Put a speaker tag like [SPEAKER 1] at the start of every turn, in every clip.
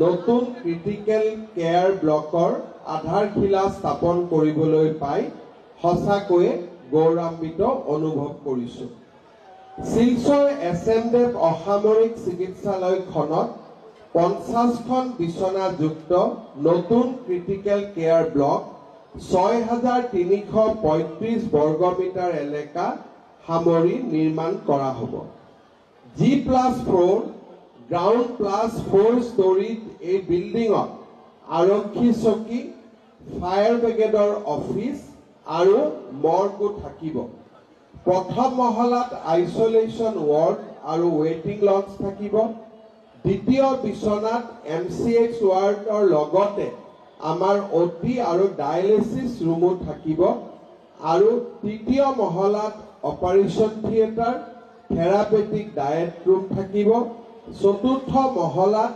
[SPEAKER 1] নতুন critical care ব্লকৰ আধাৰশিলা স্থাপন কৰিবলৈ পাই সঁচাকৈয়ে গৌৰৱান্বিত অনুভৱ কৰিছোঁ। শিলচৰ এছ এম দেৱ অসামৰিক চিকিৎসালয়খনত পঞ্চাছখন বিচনাযুক্ত নতুন ক্ৰিটিকেল কেয়াৰ ব্লক ছয় হাজাৰ তিনিশ পঁয়ত্ৰিছ বৰ্গমিটাৰ এলেকা সামৰি নিৰ্মাণ কৰা হ'ব। G plus four ground plus four ষ্টৰীত এই বিল্ডিঙত আৰক্ষী চকী ফায়াৰ ব্ৰিগেডৰ অফিচ আৰু মৰ্গো থাকিব। প্ৰথম মহলাত আইচলেশ্যন ৱাৰ্ড আৰু ৱেইটিং লজ থাকিব। দ্বিতীয় বিচনাত এম চি এইচ ৱাৰ্ডৰ লগতে আমাৰ অ' আৰু ডায়েলিচিছ ৰুমো থাকিব। আৰু তৃতীয় মহলাত operation theatre therapeutic diet room থাকিব। চতুৰ্থ মহলাত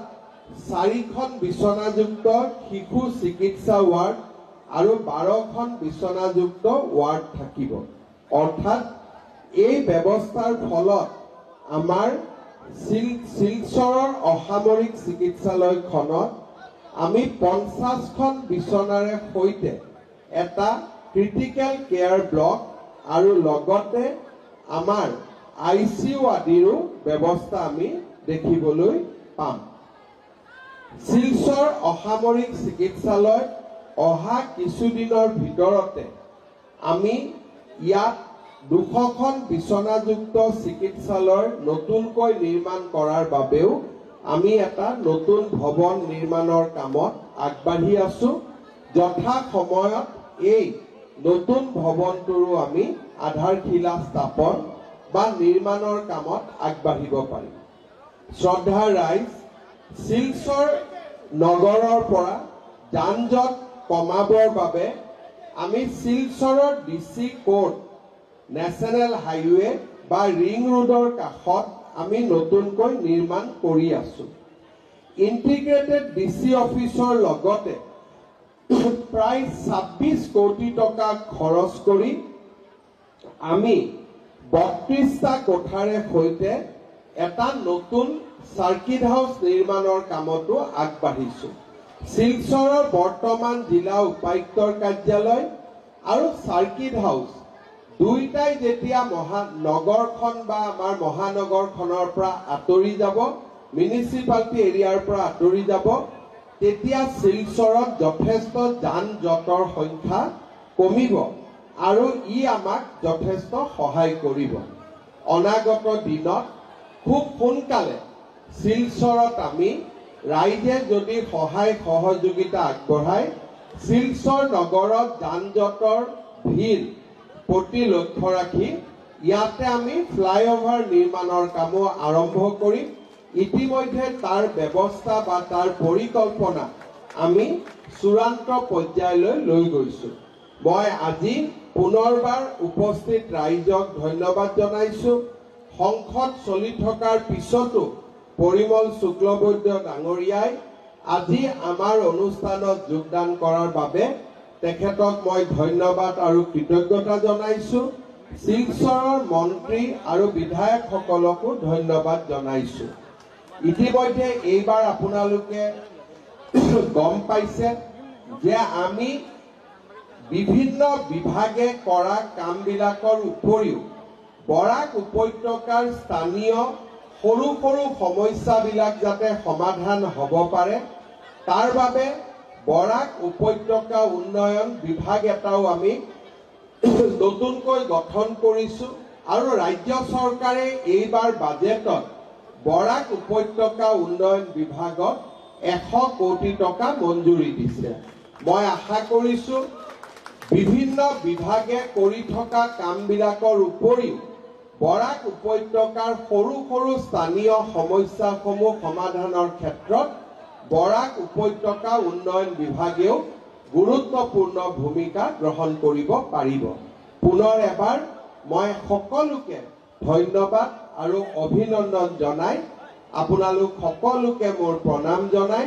[SPEAKER 1] চাৰিখন বিচনাযুক্ত শিশু চিকিৎসা ৱাৰ্ড আৰু বাৰখন বিচনাযুক্ত ৱাৰ্ড থাকিব। অৰ্থাৎ এই ব্যৱস্থাৰ ফলত আমাৰ শিল শিলচৰৰ অসামৰিক চিকিৎসালয়খনত আমি পঞ্চাছখন বিচনাৰে সৈতে এটা ক্ৰিটিকেল কেয়াৰ ব্লক আৰু লগতে আমাৰ আই চি ইউ আদিৰো ব্যৱস্থা আমি দেখিবলৈ পাম। শিলচৰ অসামৰিক চিকিৎসালয় অহা কিছুদিনৰ ভিতৰতে আমি ইয়াত দুশখন বিচনাযুক্ত চিকিৎসালয় নতুনকৈ নিৰ্মাণ কৰাৰ বাবেও আমি এটা নতুন ভৱন নিৰ্মাণৰ কামত আগবাঢ়ি আছো। যথা সময়ত এই নতুন ভৱনটোৰো আমি আধাৰশিলা স্থাপন বা নিৰ্মাণৰ কামত আগবাঢ়িব পাৰিম। শ্ৰদ্ধাৰ ৰাইজ শিলচৰ নগৰৰ পৰা যান জঁট কমাবৰ বাবে আমি শিলচৰৰ D C court national highway বা ৰিং ৰোডৰ কাষত আমি নতুনকৈ নিৰ্মাণ কৰি আছো। ইণ্টিগ্ৰেটেড ডি চি অফিচৰ লগতে প্ৰায় ছাব্বিছ কোটি টকা খৰচ কৰি আমি বত্ৰিশটা কোঠাৰে সৈতে এটা নতুন চাৰ্কিট হাউচ নিৰ্মাণৰ কামতো আগবাঢ়িছো। শিলচৰৰ বৰ্তমান জিলা উপায়ুক্তৰ কাৰ্যালয় আৰু চাৰ্কিট হাউচ দুয়োটাই যেতিয়া মহা নগৰখন বা আমাৰ মহানগৰখনৰ পৰা আঁতৰি যাব মিউনিচিপালিটি এৰিয়াৰ পৰা আঁতৰি যাব তেতিয়া শিলচৰত যথেষ্ট যান জঁটৰ সংখ্যা কমিব আৰু ই আমাক যথেষ্ট সহায় কৰিব। অনাগত দিনত খুব সোনকালে শিলচৰত আমি ৰাইজে যদি সহায় সহযোগিতা আগবঢ়ায় শিলচৰ নগৰত যান জঁটৰ ভিৰ প্ৰতি লক্ষ্য ৰাখি ইয়াতে আমি ফ্লাইঅভাৰ নিৰ্মাণৰ কামো আৰম্ভ কৰিম। ইতিমধ্যে তাৰ ব্যৱস্থা বা তাৰ পৰিকল্পনা আমি চূড়ান্ত পৰ্যায়লৈ লৈ গৈছো। মই আজি পুনৰবাৰ উপস্থিত ৰাইজক ধন্যবাদ জনাইছো। সংসদ চলি থকাৰ পিছতো পৰিমল শুক্লবৈদ্য ডাঙৰীয়াই আজি আমাৰ অনুষ্ঠানত যোগদান কৰাৰ বাবে তেখেতক মই ধন্যবাদ আৰু কৃতজ্ঞতা জনাইছো। শিলচৰৰ মন্ত্ৰী আৰু বিধায়কসকলকো ধন্যবাদ জনাইছো। ইতিমধ্যে এইবাৰ আপোনালোকে গম পাইছে যে আমি বিভিন্ন বিভাগে কৰা কামবিলাকৰ উপৰিও বৰাক উপত্যকাৰ স্থানীয় সৰু সৰু সমস্যাবিলাক যাতে সমাধান হ'ব পাৰে তাৰ বাবে বৰাক উপত্যকা উন্নয়ন বিভাগ এটাও আমি নতুনকৈ গঠন কৰিছো আৰু ৰাজ্য চৰকাৰে এইবাৰ বাজেটত বৰাক উপত্যকা উন্নয়ন বিভাগত এশ কোটি টকা মঞ্জুৰি দিছে। মই আশা কৰিছো বিভিন্ন বিভাগে কৰি থকা কামবিলাকৰ উপৰিও বৰাক উপত্যকাৰ সৰু সৰু স্থানীয় সমস্যাসমূহ সমাধানৰ ক্ষেত্ৰত বৰাক উপত্যকা উন্নয়ন বিভাগেও গুৰুত্বপূৰ্ণ ভূমিকা গ্ৰহণ কৰিব পাৰিব। পুনৰ এবাৰ মই সকলোকে ধন্যবাদ আৰু অভিনন্দন জনাই। আপোনালোক সকলোকে মোৰ প্ৰণাম জনাই।